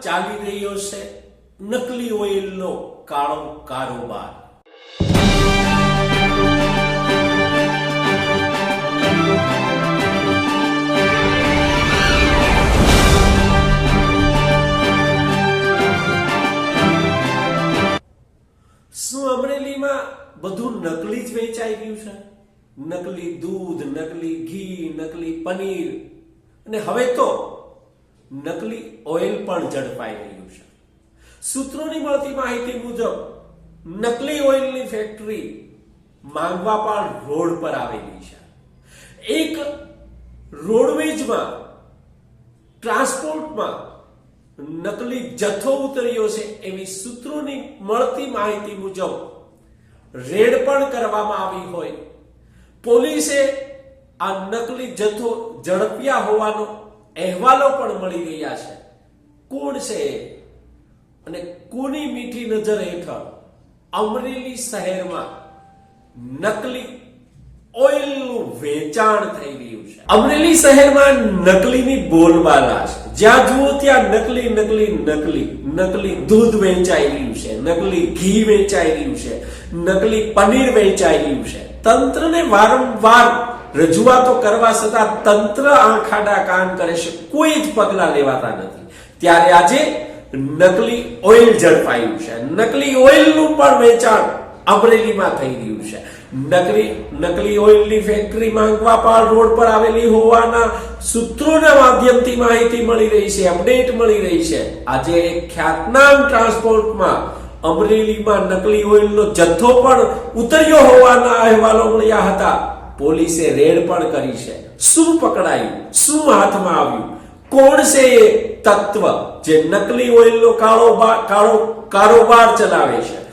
ચાલી રહ્યો છે નકલી ઓઇલનો કાળો કારોબાર. શું અમરેલીમાં બધું નકલી જ વેચાઈ ગયું છે? નકલી દૂધ, નકલી ઘી, નકલી પનીર. અને હવે તો નકલી ઓઇલ પણ ઝડપાઈ રહ્યું છે. સૂત્રોની મળતી માહિતી મુજબ, નકલી ઓઇલની ફેક્ટરી માંગવાપાળ રોડ પર આવેલી છે. એક રોડવેજમાં, ટ્રાન્સપોર્ટમાં નકલી જથ્થો ઉતર્યો છે એવી સૂત્રોની મળતી માહિતી મુજબ, રેડ પણ કરવામાં આવી હોય. પોલીસે આ નકલી જથ્થો ઝડપ્યા હોવાનો અહેવાલો પણ મળી રહ્યા છે. કોણ છે અને કોની મીઠી નજર હેઠળ અમરેલી શહેરમાં નકલી ઓઇલનું વેચાણ થઈ રહ્યું છે. અમરેલી શહેરમાં નકલીની બોલબાલા છે. જ્યાં જુઓ ત્યાં નકલી નકલી નકલી નકલી દૂધ વેચાઈ રહ્યું છે, નકલી ઘી વેચાઈ રહ્યું છે, નકલી પનીર વેચાઈ રહ્યું છે. તંત્રને વારંવાર રજૂઆતો કરવા છતાં તંત્ર આંખાડા કાન કરે છે. કોઈ જ પગલા લેવાતા નથી. ત્યારે આજે નકલી ઓઇલ ઝડપાયું છે. નકલી ઓઇલનું પણ વેચાણ અમરેલીમાં થઈ રહ્યું છે. નકલી નકલી ઓઇલની ફેક્ટરી માંગવા માંગવાપાળ રોડ પર આવેલી હોવાના સૂત્રોના માધ્યમથી માહિતી મળી રહી છે અપડેટ મળી રહી છે. આજે એક ખ્યાતનામ ટ્રાન્સપોર્ટમાં અમરેલીમાં નકલી ઓઇલનો જથ્થો પણ ઉતર્યો હોવાના અહેવાલો મળ્યા હતા. પોલીસે રેડ પણ કરી છે. શું પકડાયું? શું હાથમાં આવ્યું? કોણ છે એ તત્વ જે નકલી ઓઇલનો કાળો કાળો કારોબાર ચલાવે છે?